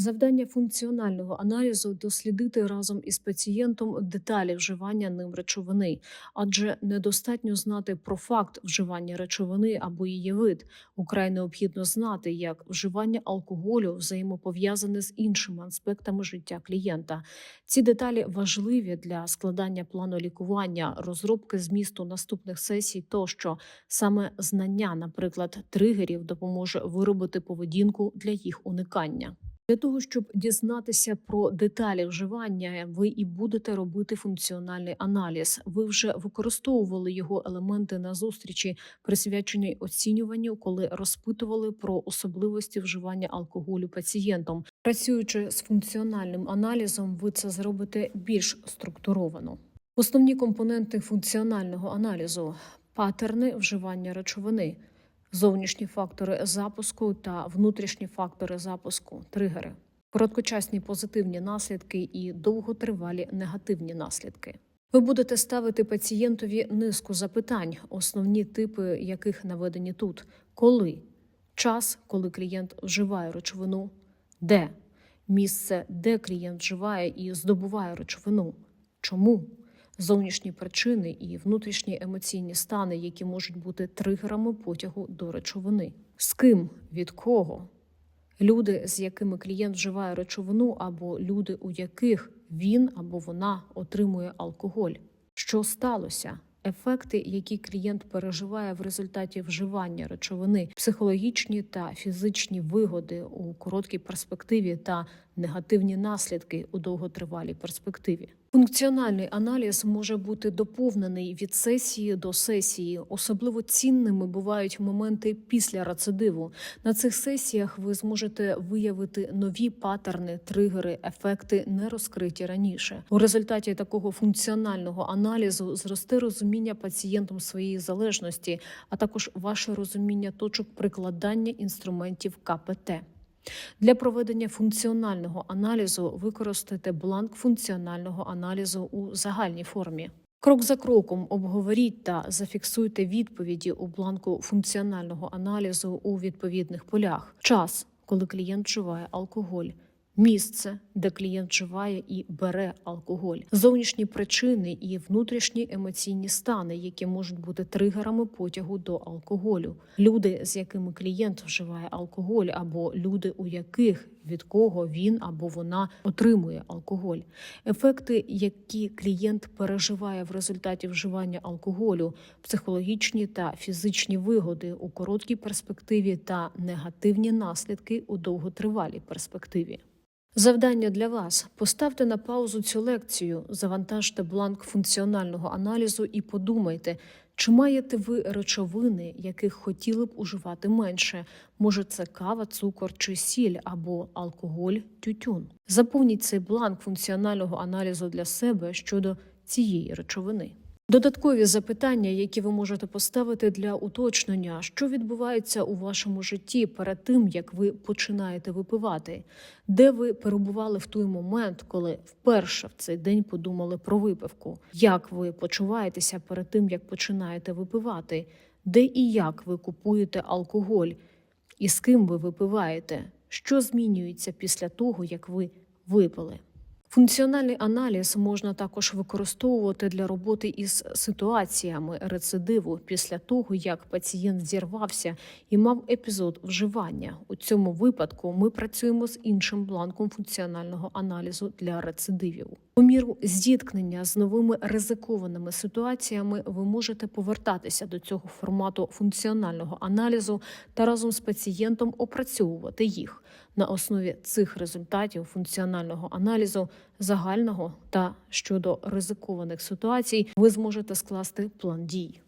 Завдання функціонального аналізу дослідити разом із пацієнтом деталі вживання ним речовини, адже недостатньо знати про факт вживання речовини або її вид. Украй необхідно знати, як вживання алкоголю взаємопов'язане з іншими аспектами життя клієнта. Ці деталі важливі для складання плану лікування, розробки змісту наступних сесій, тощо саме знання, наприклад, тригерів допоможе виробити поведінку для їх уникання. Для того щоб дізнатися про деталі вживання, ви і будете робити функціональний аналіз. Ви вже використовували його елементи на зустрічі, присвяченій оцінюванню, коли розпитували про особливості вживання алкоголю пацієнтом. Працюючи з функціональним аналізом, ви це зробите більш структуровано. Основні компоненти функціонального аналізу патерни вживання речовини зовнішні фактори запуску та внутрішні фактори запуску, тригери, короткочасні позитивні наслідки і довготривалі негативні наслідки. Ви будете ставити пацієнтові низку запитань, основні типи яких наведені тут: коли, час, коли клієнт вживає речовину, де? Місце, де клієнт вживає і здобуває речовину, чому зовнішні причини і внутрішні емоційні стани, які можуть бути тригерами потягу до речовини. З ким від кого? Люди, з якими клієнт вживає речовину, або люди, у яких він або вона отримує алкоголь. Що сталося? Ефекти, які клієнт переживає в результаті вживання речовини, психологічні та фізичні вигоди у короткій перспективі та негативні наслідки у довготривалій перспективі. Функціональний аналіз може бути доповнений від сесії до сесії. Особливо цінними бувають моменти після рецидиву. На цих сесіях ви зможете виявити нові паттерни, тригери, ефекти, не розкриті раніше. У результаті такого функціонального аналізу зросте розуміння пацієнтом своєї залежності, а також ваше розуміння точок прикладання інструментів КПТ. Для проведення функціонального аналізу використайте бланк функціонального аналізу у загальній формі. Крок за кроком обговоріть та зафіксуйте відповіді у бланку функціонального аналізу у відповідних полях. Час, коли клієнт вживає алкоголь. Місце, де клієнт вживає і бере алкоголь, зовнішні причини і внутрішні емоційні стани, які можуть бути тригерами потягу до алкоголю, люди, з якими клієнт вживає алкоголь, або люди, у яких від кого він або вона отримує алкоголь, ефекти, які клієнт переживає в результаті вживання алкоголю, психологічні та фізичні вигоди у короткій перспективі та негативні наслідки у довготривалій перспективі. Завдання для вас: поставте на паузу цю лекцію, завантажте бланк функціонального аналізу і подумайте, чи маєте ви речовини, яких хотіли б уживати менше? Може, це кава, цукор чи сіль або алкоголь, тютюн. Заповніть цей бланк функціонального аналізу для себе щодо цієї речовини. Додаткові запитання, які ви можете поставити для уточнення, що відбувається у вашому житті перед тим, як ви починаєте випивати, де ви перебували в той момент, коли вперше в цей день подумали про випивку, як ви почуваєтеся перед тим, як починаєте випивати, де і як ви купуєте алкоголь, і з ким ви випиваєте, що змінюється після того, як ви випили. Функціональний аналіз можна також використовувати для роботи із ситуаціями рецидиву після того, як пацієнт зірвався і мав епізод вживання. У цьому випадку ми працюємо з іншим бланком функціонального аналізу для рецидивів. У міру зіткнення з новими ризикованими ситуаціями ви можете повертатися до цього формату функціонального аналізу та разом з пацієнтом опрацьовувати їх на основі цих результатів функціонального аналізу загального та щодо ризикованих ситуацій. Ви зможете скласти план дій.